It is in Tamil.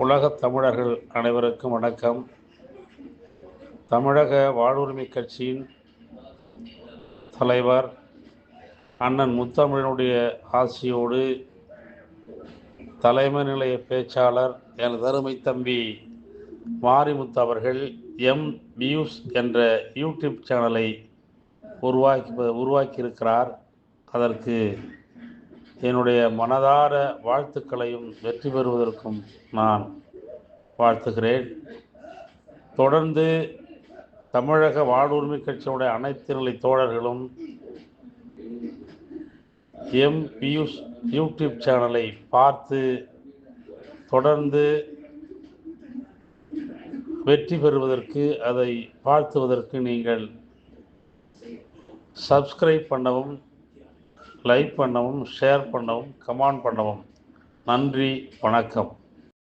உலகத் தமிழர்கள் அனைவருக்கும் வணக்கம். தமிழக வாழ்வுரிமை கட்சியின் தலைவர் அண்ணன் முத்தமிழனுடைய ஆசியோடு தலைமை நிலைய பேச்சாளர் எனது அருமை தம்பி மாரிமுத்து அவர்கள் எம் வியூஸ் என்ற யூடியூப் சேனலை உருவாக்கி உருவாக்கியிருக்கிறார். அதற்கு என்னுடைய மனதார வாழ்த்துக்களையும் வெற்றி பெறுவதற்கும் நான் வாழ்த்துகிறேன். தொடர்ந்து தமிழக வாழ்வுரிமை கட்சியினுடைய அனைத்து நிலை தோழர்களும் எம் பியூஸ் யூடியூப் சேனலை பார்த்து தொடர்ந்து வெற்றி பெறுவதற்கு அதை வாழ்த்துவதற்கு நீங்கள் சப்ஸ்கிரைப் பண்ணவும் லைக் பண்ணவும் ஷேர் பண்ணவும் கமெண்ட் பண்ணவும். நன்றி வணக்கம்.